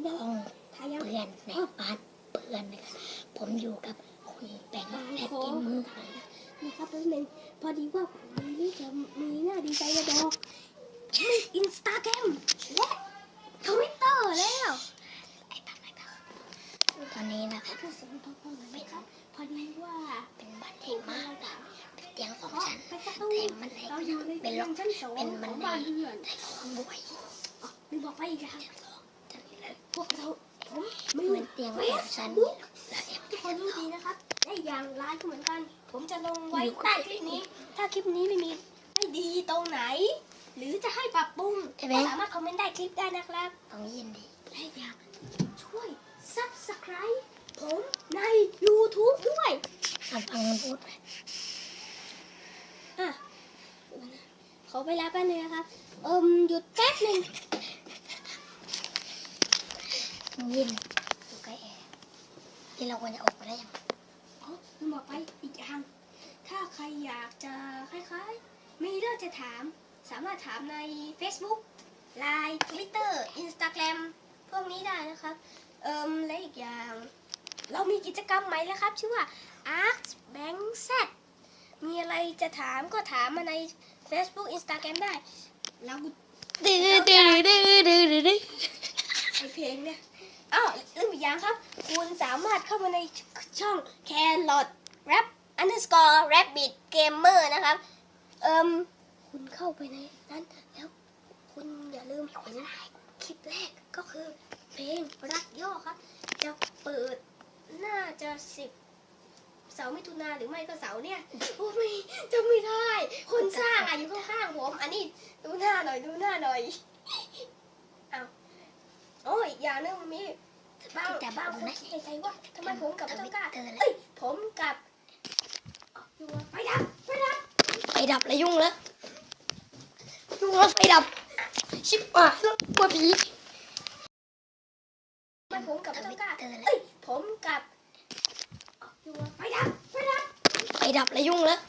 แบ่งปันในบ้านเพื่อนนะครับผมอยู่กับคุณแบงค์และกิมมือนะนะครับแป๊บนึงพอดีว่าผมนี่จะมีหน้าดีใจมาบอกมีอินสตาแกรมและทวิตเตอร์แล้วไอ้ปังไอ้ปังตอนนี้นะครับก็สมทบเข้ามาเลยครับพอดีว่าเป็นบันเทิงมากนะเป็นเตียงสองชั้นแต่มันเล็กเราอยู่ในเป็นล็อกงชั้นเป็นขบัอนงไดบ้านเรือนได้ของบวยอ๋อลืมบอกไปอีกครับ พวกเราผมมืเหอมือนเตียงสองชั้นนี่แล้วแอบทุกคนรู้ดีนะครับและอย่างไลน์ก็เหมือนกัน ผมจะลงไว้ใต้คลิปนี้ ถ้าคลิปนี้ไม่มีไม่ดีตรงไหน หรือจะให้ปรับปรุงก็สามารถคอมเมนต์ได้คลิปได้นะครับต้องยินดีและอยากช่วย subscribe ผมใน YouTube ด้วยฟังฟังมันพูดไปอะขอเวลาแป๊บนึงนะครับเอิมหยุดแป๊บห นึ่งยินอยู่ใกล้แอร์ที่เราควรจะออกมาได้ยังอ๋อลืมบอกไปอีกอย่างถ้าใครอยากจะคล้ายๆ มีเรื่องจะถาม สามารถถามใน Facebook Line Twitter Instagram พวกนี้ได้นะครับ เอิมและอีกอย่าง เรามีกิจกรรมใหม่แล้วครับ ชื่อว่า Arc Bank Z มีอะไรจะถามก็ถามมาใน Facebook Instagram ได้ เราดื้อ องเนี่ยอ้าวลืมอีกอย่างครับ คุณสามารถเข้ามาในช่อง Carrot Rap Underscore Rabbit Gamer นะครับ เอิมคุณเข้าไปในนั้นแล้วคุณอย่าลืมเห็นคลิปแรกก็คือเพลงรักย่อครับ จะเปิดน่าจะสิบเสาร์มิถุนาหรือไม่ก็เสาร์เนี่ยโอ้ไม่จำไม่ได้ คนสร้างอะอยู่ข้างๆผม อันนี้ดูหน้าหน่อยดูหน้าหน่อย อ้ยอีกอย่างหนึงมีบางแต่บาบ้างคนนะคิดในใจว่าทำไมผมกับทต้วินตกล้าเตอร์เลยเอ้ยผมกับอยู่ไปดับไปดับไฟดับแล้วยุ่งแล้วยุ่งแล้วไฟดับ ชิบหายแล้วกลัวผีทำไมผมกับต้นกล้าทวิตเตอร์เลยเอ้ยผมกับอยู่ไปดับไปดับไฟดับแล้วยุ่งแล้ว